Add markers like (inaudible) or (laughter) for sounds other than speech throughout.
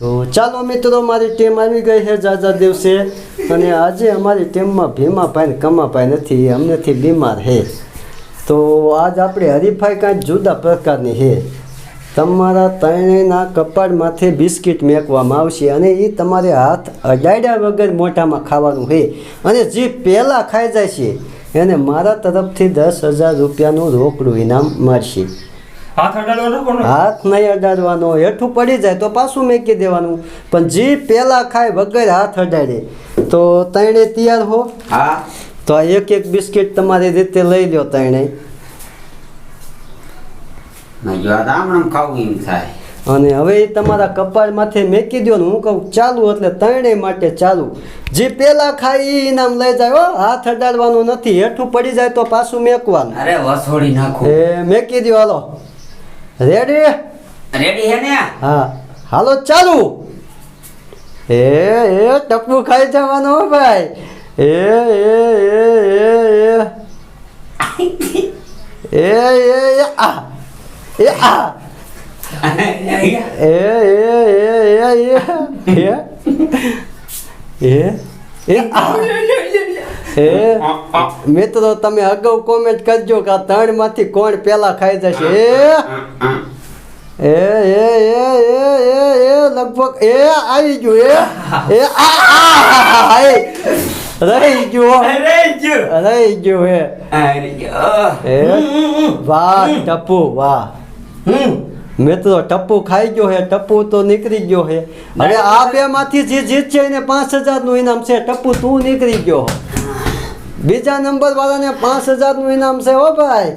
તો ચાલો મિત્રો, મારી ટીમ આવી ગઈ છે જાજા દિવસે. અને આજે અમારી ટીમમાં ભીમાભાઈ ને કમાભાઈ નથી અમનેથી બીમાર છે. તો આજ આપણે હરીફાઈ કાંઈ જુદા પ્રકારની છે. તમારા ત્રણેયના કપાળમાંથી બિસ્કિટ મેકવામાં આવશે અને એ તમારે હાથ અડાડ્યા વગર મોઢામાં ખાવાનું છે. અને જે પહેલાં ખાઈ જાય છે, એને મારા તરફથી દસ હજાર રૂપિયાનું રોકડું ઇનામ મળશે. હાથ નહીં અડાડવાનો હેઠું પડી જાય તો પાછું મેકી દેવાનું. પણ જે પેલા ખાય વગર હાથ અડાડે. તો તણે તૈયાર હો. હા. તો એક એક બિસ્કિટ તમારી રીતે લઈ લો તણે. અને હવે તમારા કપાળમાંથી મેકી દો ને હું કહું ચાલુ એટલે તણે માટે ચાલુ. જે પેલા ખાય એ ઇનામ લઈ જાય હાથ અડાડવાનું નથી હેઠું પડી જાય તો પાછું મેકવાનું. અરે વસોડી નાખો. એ મેકી દો હાલો. રેડી રેડી હે ને હા હાલો ચાલુ એ એ ટપુ ખાઈ જવાનો ભાઈ એ એ એ એ એ એ એ આ એ આ એ એ એ એ એ એ એ આ મિત્રો તમે અગાઉ કોમેન્ટ કરજો કે આ ત્રણમાંથી કોણ પેલા ખાઈ જશે. એ એ એ એ એ એ એ લગભગ એ આવી ગયું એ એ આ રહી ગયું અરે જો રહી ગયું હે. જો એ વાહ ટપુ વાહ તો ટપ્પુ ખાઈ ગયો હે ટપ્પુ તો નીકળી ગયો હે. હવે આ બે માંથી જે જીતશે એને પાંચ હજારનું ઇનામ છે. ટપ્પુ તું નીકળી ગયો. બીજા નંબર વાળાને પાંચ હજારનું ઇનામ છે હો ભાઈ.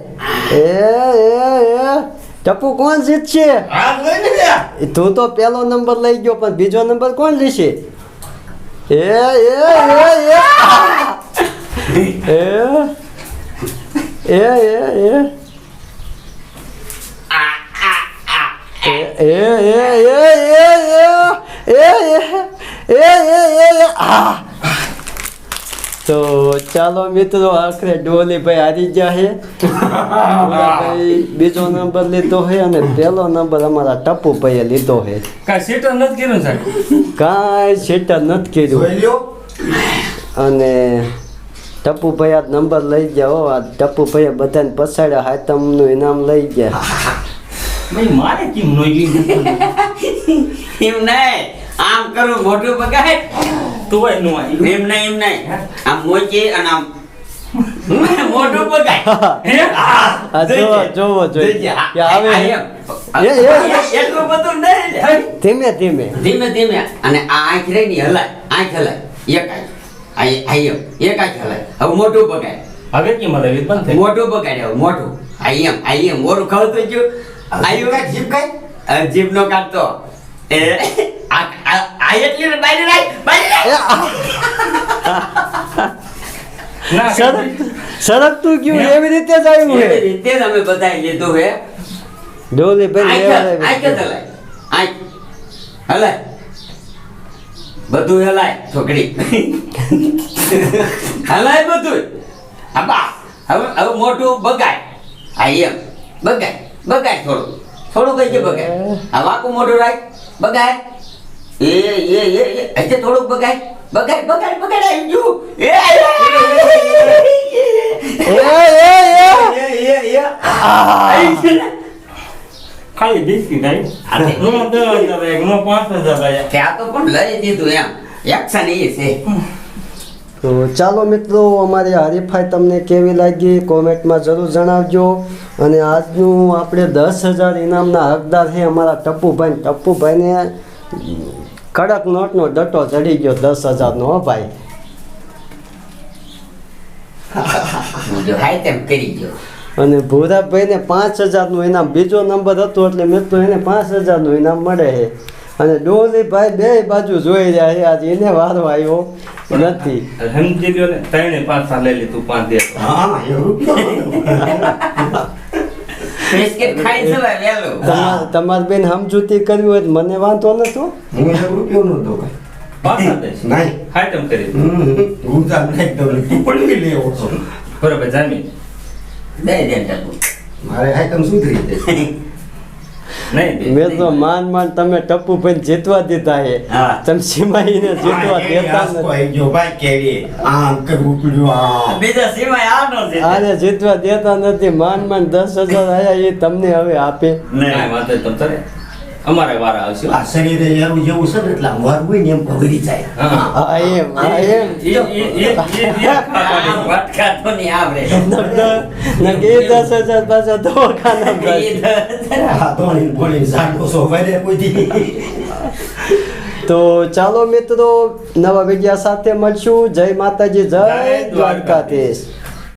એ એ એ. ટપ્પુ કોણ જીતશે? તું તો પેલો નંબર લઈ ગયો પણ બીજો નંબર કોણ લેશે? એ એ એ એ. (laughs) એ એ એ એ. એ એ એ એ એ એ એ એ એ આ તો ચાલો મિત્રો આખરે ડોલીભાઈ હારી ગયા છે. ભાઈ બીજો નંબર લીધો છે અને પહેલો નંબર અમારા ટપુભાઈએ લીધો છે. કાંઈ સીટર નથી કર્યું સાહેબ? કાંઈ સેટર નથી કર્યું. અને ટપુભાઈ આ નંબર લઈ ગયા હો. આ ટપુભાઈએ બધાને પછાડ્યા હાય તમનું ઇનામ લઈ ગયા. ભાઈ મારે કેમ નો એમ નહીં. આમ કરું મોટું બગાડ. તોય નો એમ નહીં એમ નહીં. આમ મોચી અને આમ મોટું જોવો જોવો જોઈએ આવે. એટલું બધું નહીં ધીમે ધીમે. ધીમે ધીમે. અને આ આંખ રહી ની હલાય. આંખ હલાય. એક આંખ. આ એ- આ એમ. એક આંખ હલાય. હવે મોટું બગાય હવે કેમ હવે બંધ થઈ મોઢું બગાડ હવે મોઢું. આ એમ આ એમ. મોઢું ખવતું ગયું. આયુ? કા જીભ કઈ જીભ નો કાઢતો. એ આ આ એટલી બાઈ રે બાઈ રે તું ક્યું એવી રીતે અમે બતાવી લીધું હે. ડોલી ભાઈ લેવા આઈ આઈ હલે બધું. હલાય છોકરી. હલાય બધું આબા હવે હવે મોટું બગાય આ એમ બગાય બગાય થોડું. થોડું કઈ બગાય? આ વાકું મોટું રાખ. બગાય. એ એ એ એ. હજે થોડુંક બગાય. બગાય બગાય બગાય. આવી ગયું એ. ખાલી બિસ્કિટ આવી નો દસ હજાર નો પાંચ હજાર ત્યાં તો પણ લઈ દીધું એમ. એક્શન એ છે. તો ચાલો મિત્રો અમારી હરીફાઈ તમને કેવી લાગી કોમેન્ટમાં જરૂર જણાવજો. અને આજનું આપણે દસ હજાર ઇનામના હકદાર છે અમારા ટપ્પુભાઈ. ટપ્પુભાઈને કડક નોટનો ડટો ચડી ગયો દસ હજારનો હો ભાઈ. અને ભૂરાભાઈને પાંચ હજારનું ઇનામ. બીજો નંબર હતો એટલે મિત્રો એને પાંચ હજારનું ઇનામ મળે છે. અને ડોલી ભાઈ બે બાજુ જોઈ રહ્યા છે. આજે એને વારો આવ્યો નથી. સમજી લ્યો ને ત્રણે પાછા લઈ લીધું પાંચ હા એવું તમારે બેન સમજૂતી કરવી હોય મને વાંધો નતો? હું એક રૂપિયો નતો બરાબર જામી. દે દે મારે આઈટમ સુધરી મેં તો માન માન તમે ટપ્પુ ભાઈ જીતવા દીધા હે. તમે સિમાઈ ને જીતવા દેતા નથી. છે આને જીતવા દેતા નથી. માન માન દસ હજાર આયા એ તમને હવે આપે. નહીં અમારે વાર આવશે. આ શરીરે યારું જેવું છે ને એટલે હોય ને એમ પગડી જાય. હા. એમ આ એમ. એ એ એ એ (laughs) (laughs) એ તો આવડે. નકે દસ હજાર પાછા દવાખાના હા તો- આ ધોણી સો વરે કોઈ (laughs) તો ચાલો મિત્રો નવા વિડિયા સાથે મળશું. જય માતાજી જય દ્વારકાધીશ.